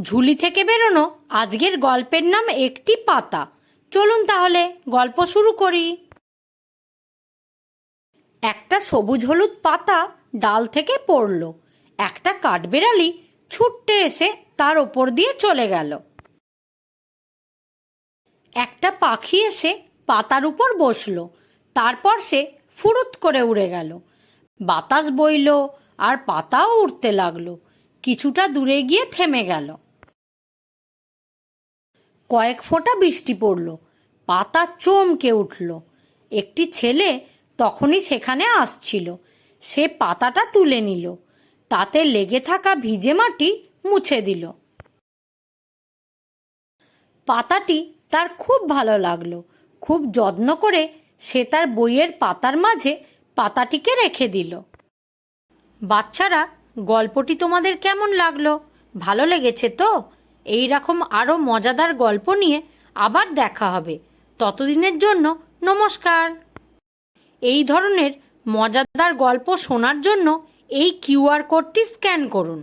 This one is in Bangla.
ঝুলি থেকে বেরোনো আজকের গল্পের নাম একটি পাতা। চলুন তাহলে গল্প শুরু করি। একটা সবুজ হলুদ পাতা ডাল থেকে পড়ল। একটা কাঠবেড়ালি ছুট্টে এসে তার ওপর দিয়ে চলে গেল। একটা পাখি এসে পাতার উপর বসল। তারপর সে ফুরুত করে উড়ে গেল। বাতাস বইল আর পাতাও উড়তে লাগল। কিছুটা দূরে গিয়ে থেমে গেল। কয়েক ফোঁটা বৃষ্টি পড়ল। পাতা চমকে উঠল। একটি ছেলে তখনই সেখানে আসছিল। সে পাতাটা তুলে নিল। তাতে লেগে থাকা ভিজে মাটি মুছে দিল। পাতাটি তার খুব ভালো লাগল। খুব যত্ন করে সে তার বইয়ের পাতার মাঝে পাতাটিকে রেখে দিল। বাচ্চারা, গল্পটি তোমাদের কেমন লাগল? ভালো লেগেছে তো? এই রকম আরও মজাদার গল্প নিয়ে আবার দেখা হবে। ততদিনের জন্য নমস্কার। এই ধরনের মজাদার গল্প শোনার জন্য এই কিউআর কোডটি স্ক্যান করুন।